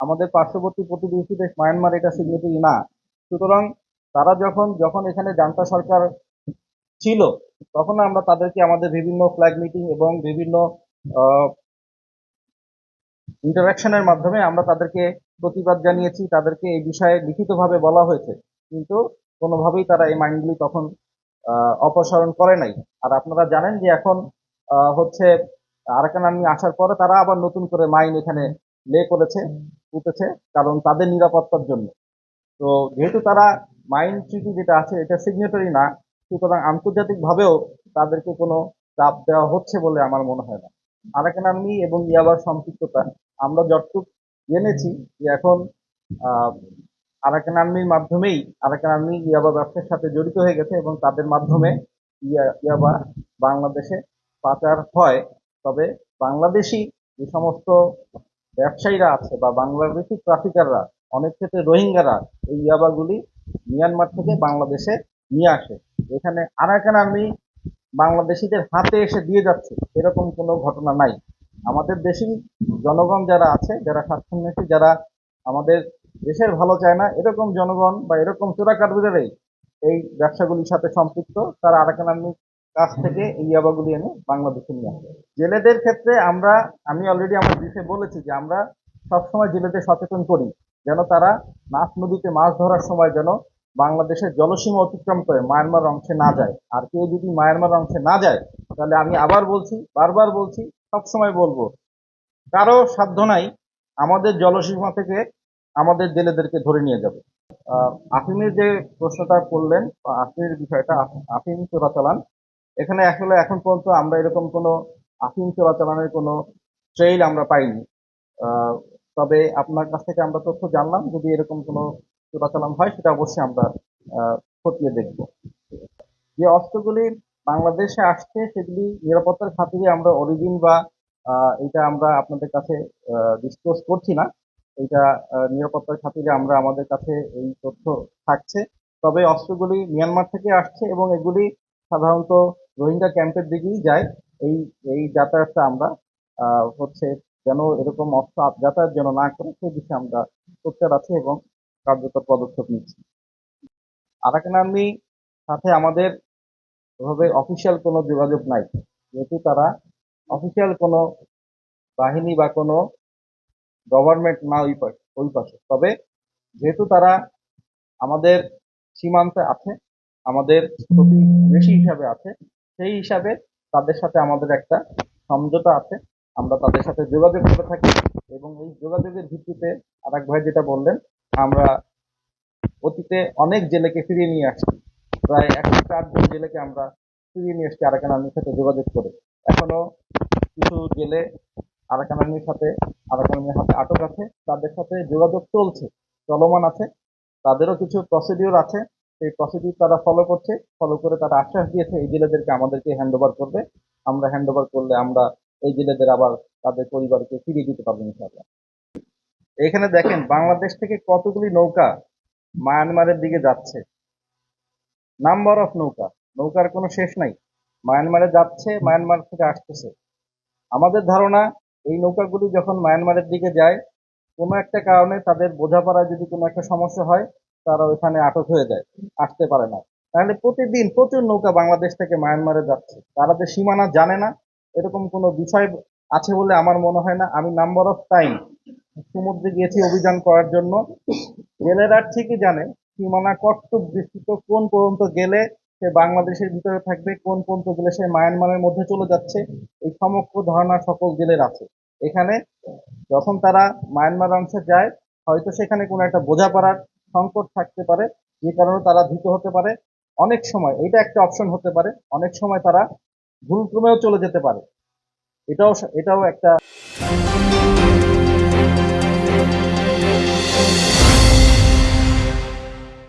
আমাদের পার্শ্ববর্তী প্রতিবেশী দেশ মায়ানমার এটা সিগনেটারি না। সুতরাং তারা যখন যখন এখানে জান্তা সরকার ছিল, তখন আমরা তাদেরকে আমাদের বিভিন্ন ফ্ল্যাগ মিটিং এবং বিভিন্ন ইন্টারাকশনের মাধ্যমে আমরা তাদেরকে প্রতিবাদ জানিয়েছি। তাদেরকে এই বিষয়ে লিখিতভাবে বলা হয়েছে। কিন্তু কোনোভাবেই তারা এই মাইন্ডগুলি তখন অপসারণ করে নাই। আর আপনারা জানেন যে এখন হচ্ছে আরাকান আর্মি আসার পরে তারা আবার নতুন করে মাইন এখানে লে করেছে, উঠেছে কারণ তাদের নিরাপত্তার জন্য। তো যেহেতু তারা মাইন ট্রিটি যেটা আছে, এটা সিগনেটারি না, সুতরাং আন্তর্জাতিক ভাবেও তাদেরকে কোনো চাপ দেওয়া হচ্ছে বলে আমার মনে হয় না। আরাকান আর্মি এবং ইয়াবার সম্পৃক্ততা, আমরা যতটুক জেনেছি যে এখন আরাকান আর্মির মাধ্যমেই, আরাকান আর্মি ইয়াবা ব্যবসার সাথে জড়িত হয়ে গেছে এবং তাদের মাধ্যমে ইয়া- ইয়াবা বাংলাদেশে পাচার হয়। তবে বাংলাদেশি যে সমস্ত ব্যবসায়ীরা আছে বা বাংলাদেশি ট্রাফিকাররা অনেক ক্ষেত্রে রোহিঙ্গারা এই ইয়াবাগুলি মিয়ানমার থেকে বাংলাদেশে নিয়ে আসে। এখানে আরাকান আর্মি বাংলাদেশিদের হাতে এসে দিয়ে যাচ্ছে, এরকম কোনো ঘটনা নাই। আমাদের দেশি জনগণ যারা আছে, যারা স্বাচ্ছন্দ্যী যারা আমাদের দেশের ভালো চায় না, এরকম জনগণ বা এরকম চোরা চোরাকারবারেই এই ব্যবসাগুলির সাথে সম্পৃক্ত, তারা আরাকান আর্মির কাছ থেকে এই ইয়াবাগুলি এনে বাংলাদেশে নিয়ে আসে জেলেদের ক্ষেত্রে আমরা, আমি অলরেডি আমার ব্রিফে বলেছি যে আমরা সবসময় জেলেদের সচেতন করি, যেন তারা নাফ নদীতে মাছ ধরার সময় যেন বাংলাদেশের জলসীমা অতিক্রম করে মায়ানমার অংশে না যায়। আর কেউ যদি মায়ানমার অংশে না যায়, তাহলে আমি আবার বলছি, বারবার বলছি, সবসময় বলব, কারও সাধ্য নাই আমাদের জলসীমা থেকে আমাদের জেলেদেরকে ধরে নিয়ে যাবে। আফিমের যে প্রশ্নটা করলেন আফিমের বিষয়টা আফ- আফিম চোরাচালান এখানে আসলে এখন পর্যন্ত আমরা এরকম কোনো আফিম চোরাচালানের কোনো ট্রেইল আমরা পাইনি। তবে আপনার কাছ থেকে আমরা তথ্য জানলাম, যদি এরকম কোনো চোরাচালান হয় সেটা অবশ্যই আমরা খতিয়ে দেখব। যে অস্ত্রগুলি বাংলাদেশে আসছে, সেগুলি নিরাপত্তার খাতিরে আমরা অরিজিন বা এটা আমরা আপনাদের কাছে ডিসক্লোজ করছি না। এটা নিরাপত্তার খাতিরে আমরা আমাদের কাছে এই তথ্য থাকছে। তবে অস্ত্রগুলি মিয়ানমার থেকে আসছে এবং এগুলি সাধারণত রোহিঙ্গা ক্যাম্পের দিকেই যায় এই এই যাতায়াতটা আমরা হচ্ছে যেন এরকম অস্ত্র যাতায়াত যেন না করে, সেই বিষয়ে আমরা সোচ্চার আছি এবং কার্যকর পদক্ষেপ নিচ্ছি। আরাকান আর্মি সাথে আমাদের ওভাবে অফিসিয়াল কোনো যোগাযোগ নাই। যেহেতু তারা অফিসিয়াল কোনো বাহিনী বা কোনো গভর্নমেন্ট না ওই পাশে ওই পাশে। তবে যেহেতু তারা আমাদের সীমান্তে আছে, আমাদের প্রতিবেশী হিসাবে আছে সেই হিসাবে তাদের সাথে আমাদের একটা সমঝোতা আছে। আমরা তাদের সাথে যোগাযোগ করে থাকি এবং এই যোগাযোগের ভিত্তিতে আরেক ভাই যেটা বললেন, আমরা অতীতে অনেক জেলেকে ফিরিয়ে নিয়ে আসছি। প্রায় একশো চারজন জেলেকে আমরা ফিরিয়ে নিয়ে এসছি আরাকান সাথে যোগাযোগ করে। এখনও কিছু জেলে আরাকান সাথে, আরাকান আর্মির হাতে আটক আছে। তাদের সাথে যোগাযোগ চলছে, চলমান আছে। তাদেরও কিছু প্রসিডিওর আছে। সেই প্রসিডিউর তারা ফলো করছে ফলো করে তারা আশ্বাস দিয়েছে, এই জেলেদেরকে আমাদেরকে হ্যান্ড ওভার করবে। আমরা হ্যান্ড ওভার করলে আমরা এই জেলেদের আবার তাদের পরিবারকে ফিরিয়ে দিতে পারব ইনশাআল্লাহ। এখানে দেখেন, বাংলাদেশ থেকে কতগুলি নৌকা মায়ানমারের দিকে যাচ্ছে? নাম্বার অফ নৌকা। নৌকার কোনো শেষ নাই। মায়ানমারে যাচ্ছে, মায়ানমার থেকে আসতেছে। আমাদের ধারণা, এই নৌকাগুলি যখন মায়ানমারের দিকে যায়, কোনো একটা কারণে তাদের বোঝাপড়ায় যদি কোনো একটা সমস্যা হয় তারা ওইখানে আটক হয়ে যায়, আসতে পারে না। তাহলে প্রতিদিন প্রচুর নৌকা বাংলাদেশ থেকে মায়ানমারে যাচ্ছে। তারা যে সীমানা জানে না, এরকম কোনো বিষয় আছে বলে আমার মনে হয় না। আমি নাম্বার অফ টাইম সমুদ্রে গিয়েছি অভিযান করার জন্য। জেলেরা ঠিকই জানে সীমানা কতটুক বিস্তৃত কোন পর্যন্ত গেলে সে বাংলাদেশের ভিতরে থাকবে, কোন পর্যন্ত গেলে সে মায়ানমারের মধ্যে চলে যাচ্ছে, এই সমগ্র ধারণা সকল জেলের আছে। এখানে যখন তারা মায়ানমার অংশে যায়, হয়তো সেখানে কোনো একটা বোঝাপড়ার সংকট থাকতে পারে, যে কারণে তারা ভীত হতে পারে। অনেক সময় এটা একটা অপশন হতে পারে, অনেক সময় তারা ভুলক্রমেও চলে যেতে পারে। এটাও এটাও একটা